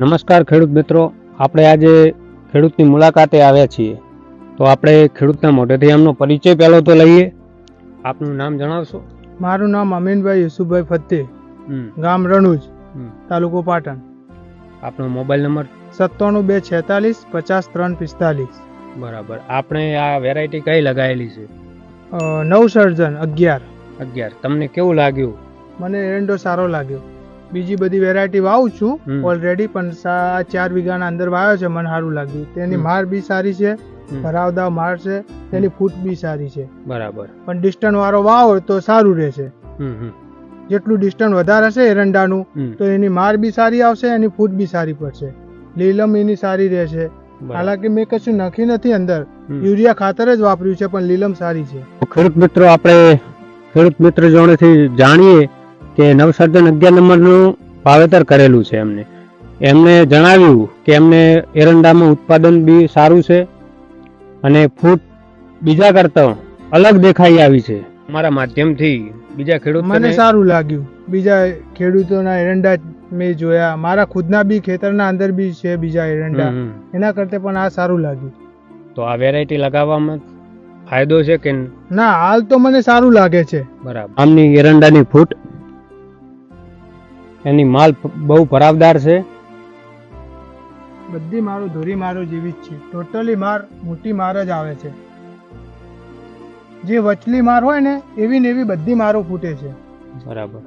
નમસ્કાર ખેડૂત મિત્રો. આપણે આજે ખેડૂતની મુલાકાતે આવ્યા છીએ. તો આપણે ખેડૂતના મોઢેથી એમનો પરિચય પહેલો તો લઈએ. આપનું નામ જણાવશો? મારું નામ અમીનભાઈ યુસુફભાઈ ફત્તે ગામ રણુજ તાલુકો પાટણ. આપનો મોબાઈલ નંબર? સત્તાણું બે છેતાલીસ પચાસ ત્રણ પિસ્તાલીસ. બરાબર. આપણે આ વેરાયટી કઈ લગાવેલી છે? નવસર્જન નવ સર્જન અગિયાર. અગિયાર. તમને કેવું લાગ્યું? મને એરંડો સારો લાગ્યો. બીજી બધી વેરાયટી વાવું છું. ઓલરેડી પણ ચાર વીઘાના અંદર વાવ્યો છે મને સારું લાગ્યું. તેની માર બી સારી છે હમ. ભરાવદાવ માર છે તેની ફૂટ બી સારી છે. બરાબર. પણ ડિસ્ટન્સ વાળો વાવો તો સારું રહેશે. જેટલું ડિસ્ટન્સ વધારે હશે એરંડાનું. તો એની માર બી સારી આવશે એની ફૂટ બી સારી પડશે. લીલમ એની સારી રહેશે. હાલાકી મેં કશું નાખ્યું નથી અંદર. યુરિયા ખાતર જ વાપર્યું છે પણ લીલમ સારી છે. ખેડૂત મિત્રો આપણે ખેડૂત મિત્ર જોડેથી જાણીએ કે નવસર્જન અગિયાર નંબરનું વાવેતર કરેલું છે એમને. એમને જણાવ્યું કે એમને એરંડામાં ઉત્પાદન બી સારું છે અને ફૂટ બીજા કરતા અલગ દેખાઈ આવી છે. મારા માધ્યમથી બીજા ખેડૂત મને સારું લાગ્યું. બીજા ખેડૂતોના એરંડા મેં જોયા. મારા ખુદના બી ખેતરના અંદર બી છે બીજા એરંડા. એના કરતા પણ આ સારું લાગ્યું. તો આ વેરાયટી લગાવવામાં ફાયદો છે કે ના હાલ તો મને સારું લાગે છે. બરાબર. આમની એરંડાની ફૂટ એની માલ બહુ ભરાવદાર છે. બધી મારું ધોરી મારું જેવી જ છે. ટોટલી માર મોટી માર જ આવે છે. જે વચલી માર હોય ને એવી ને એવી બધી મારો ફૂટે છે. બરાબર.